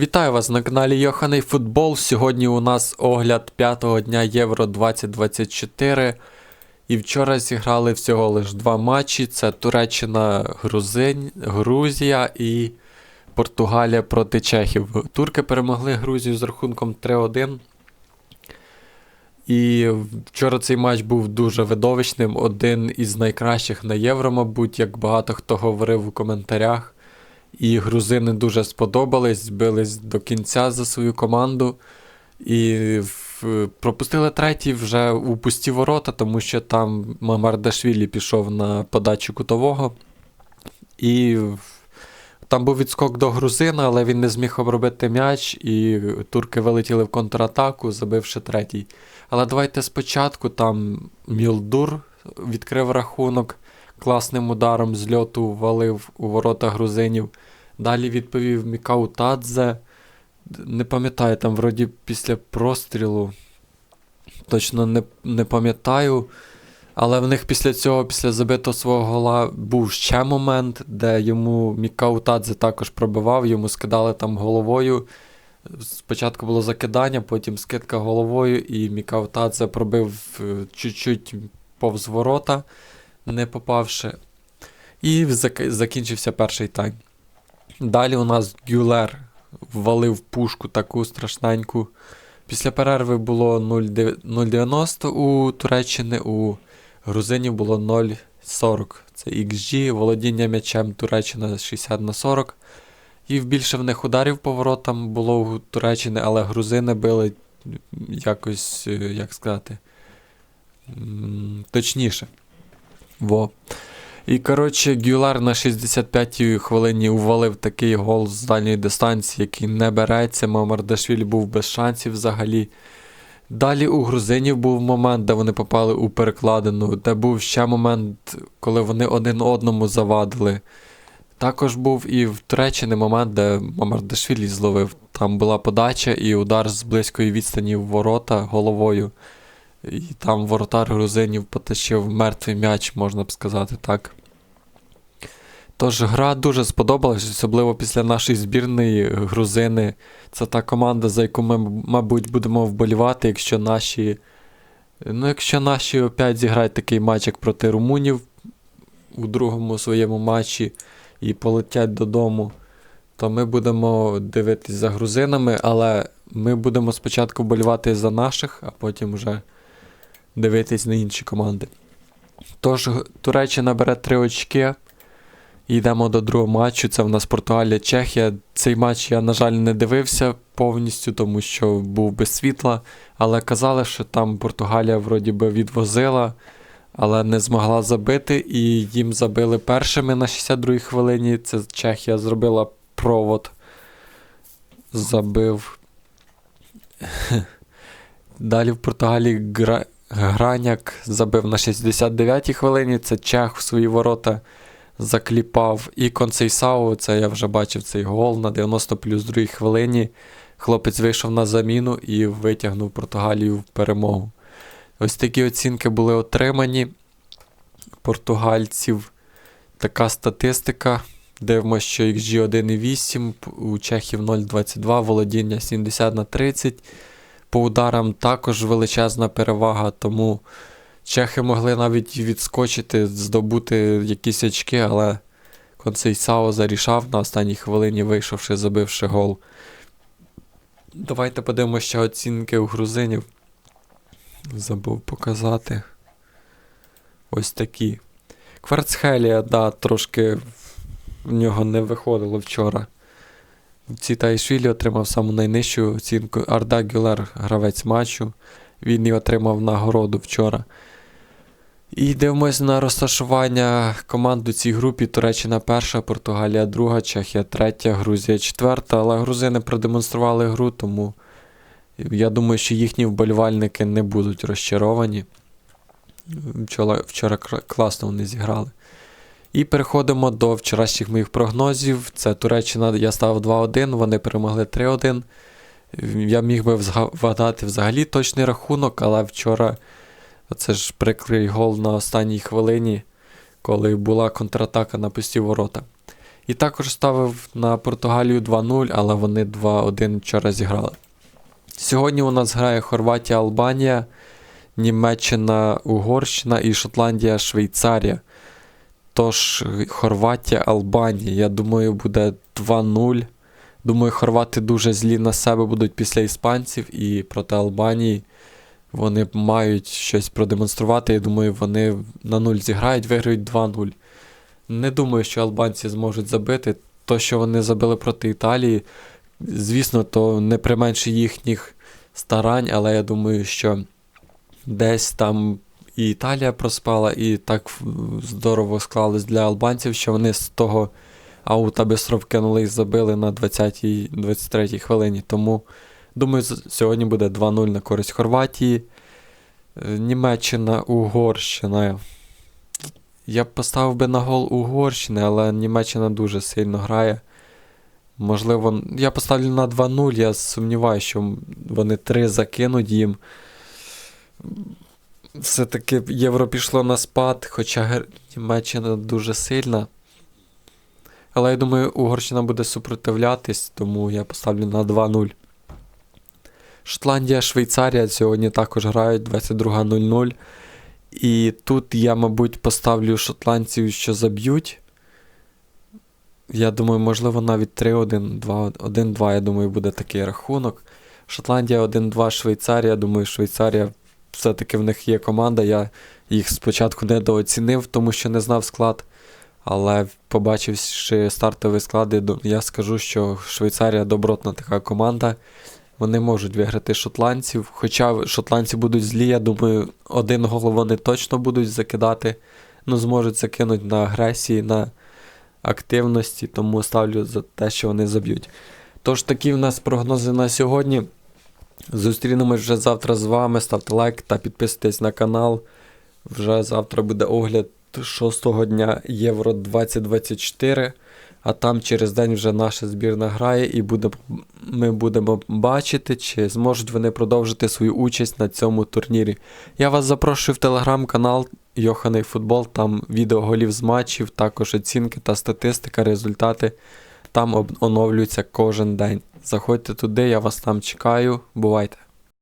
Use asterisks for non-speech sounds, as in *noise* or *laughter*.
Вітаю вас на каналі Йоханий Футбол. Сьогодні у нас огляд п'ятого дня Євро 2024. І вчора зіграли всього лише два матчі: це Туреччина, Грузин, Грузія і Португалія проти Чехів. Турки перемогли Грузію з рахунком 3-1. І вчора цей матч був дуже видовищним. Один із найкращих на євро, мабуть, як багато хто говорив у коментарях. І грузини дуже сподобались, бились до кінця за свою команду. І пропустили третій вже у пусті ворота, тому що там Мамардашвілі пішов на подачу кутового. І там був відскок до грузина, але він не зміг обробити м'яч, і турки вилетіли в контратаку, забивши третій. Але давайте спочатку там Мілдур відкрив рахунок, класним ударом з льоту валив у ворота грузинів. Далі відповів Мікау Тадзе. Не пам'ятаю, там вроді після прострілу. Точно не, не пам'ятаю. Але в них після цього, після забитого свого гола, був ще момент, де йому Мікау Тадзе також пробивав, йому скидали там головою. Спочатку було закидання, потім скидка головою, і Мікау Тадзе пробив е, чуть-чуть повз ворота, не попавши. І зак- закінчився перший тайм. Далі у нас Гюлер ввалив пушку таку страшненьку. Після перерви було 0,90 у Туреччини, у грузинів було 0,40. Це XG, володіння м'ячем Туреччина 60 на 40. І більше в них ударів по воротам було у Туреччини, але грузини били якось, е, як сказати, точніше. Во. І, коротше, Гюлар на 65-й хвилині увалив такий гол з дальньої дистанції, який не береться. Мамардашвілі був без шансів взагалі. Далі у грузинів був момент, де вони попали у перекладину, де був ще момент, коли вони один одному завадили. Також був і в Туреччині момент, де Мамардашвілі зловив. Там була подача і удар з близької відстані в ворота головою. І там воротар грузинів потащив мертвий м'яч, можна б сказати так. Тож гра дуже сподобалась, особливо після нашої збірної грузини. Це та команда, за яку ми, мабуть, будемо вболівати, якщо наші. Ну, якщо наші опять зіграють такий матч, як проти румунів у другому своєму матчі і полетять додому, то ми будемо дивитись за грузинами, але ми будемо спочатку вболівати за наших, а потім вже дивитись на інші команди. Тож Туреччина бере три очки. Йдемо до другого матчу. Це в нас Португалія, Чехія. Цей матч я, на жаль, не дивився повністю, тому що був без світла. Але казали, що там Португалія вроді би відвозила, але не змогла забити. І їм забили першими на 62-й хвилині. Це Чехія зробила провод. Забив. *laughs* Далі в Португалії Гра... Граняк забив на 69-й хвилині. Це Чех в свої ворота закліпав. І Концейсау, це я вже бачив цей гол на 90 плюс 2 хвилині. Хлопець вийшов на заміну і витягнув Португалію в перемогу. Ось такі оцінки були отримані португальців. Така статистика. Дивимося, що XG 1,8, у Чехів 0,22, володіння 70 на 30. По ударам також величезна перевага, тому чехи могли навіть відскочити, здобути якісь очки, але Концейсао зарішав на останній хвилині, вийшовши, забивши гол. Давайте подивимося ще оцінки у грузинів. Забув показати. Ось такі. Кварцхелія, да, трошки в нього не виходило вчора. Цітайшвілі отримав саму найнижчу оцінку. Арда Гюлер, гравець матчу. Він і отримав нагороду вчора. І дивимось на розташування команд у цій групі. Туреччина перша, Португалія друга, Чехія третя, Грузія четверта. Але грузини продемонстрували гру, тому я думаю, що їхні вболівальники не будуть розчаровані. Вчора, вчора класно вони зіграли. І переходимо до вчорашніх моїх прогнозів. Це Туреччина, я ставив 2-1, вони перемогли 3-1. Я міг би вгадати взагалі точний рахунок, але вчора це ж прикрий гол на останній хвилині, коли була контратака на пусті ворота. І також ставив на Португалію 2-0, але вони 2-1 вчора зіграли. Сьогодні у нас грає Хорватія, Албанія, Німеччина, Угорщина і Шотландія, Швейцарія. Тож Хорватія, Албанія. Я думаю, буде 2-0. Думаю, хорвати дуже злі на себе будуть після іспанців і проти Албанії. Вони мають щось продемонструвати. Я думаю, вони на 0 зіграють, виграють 2-0. Не думаю, що албанці зможуть забити. То, що вони забили проти Італії, звісно, то не применше їхніх старань, але я думаю, що десь там і Італія проспала, і так здорово склалось для албанців, що вони з того аута бистро вкинули і забили на 20-й, 23-й хвилині. Тому, думаю, сьогодні буде 2-0 на користь Хорватії. Е, Німеччина, Угорщина. Я б поставив би на гол Угорщини, але Німеччина дуже сильно грає. Можливо, я поставлю на 2-0, я сумніваюся, що вони 3 закинуть їм. Все-таки євро пішло на спад, хоча Німеччина дуже сильна. Але я думаю, Угорщина буде супротивлятись, тому я поставлю на 2-0. Шотландія, Швейцарія сьогодні також грають 22.00. І тут я, мабуть, поставлю шотландців, що заб'ють. Я думаю, можливо, навіть 3-1, 2 1-2, я думаю, буде такий рахунок. Шотландія 1-2, Швейцарія. Думаю, Швейцарія все-таки в них є команда. Я їх спочатку недооцінив, тому що не знав склад. Але побачивши стартові склади, я скажу, що Швейцарія добротна така команда. Вони можуть виграти шотландців. Хоча шотландці будуть злі, я думаю, один гол вони точно будуть закидати. Ну, зможуть закинути на агресії, на активності, тому ставлю за те, що вони заб'ють. Тож такі в нас прогнози на сьогодні. Зустрінемось вже завтра з вами. Ставте лайк та підписуйтесь на канал. Вже завтра буде огляд шостого дня Євро 2024. А там через день вже наша збірна грає, і буде, ми будемо бачити, чи зможуть вони продовжити свою участь на цьому турнірі. Я вас запрошую в телеграм-канал Йоханий Футбол, там відео голів з матчів, також оцінки та статистика, результати там оновлюються кожен день. Заходьте туди, я вас там чекаю. Бувайте!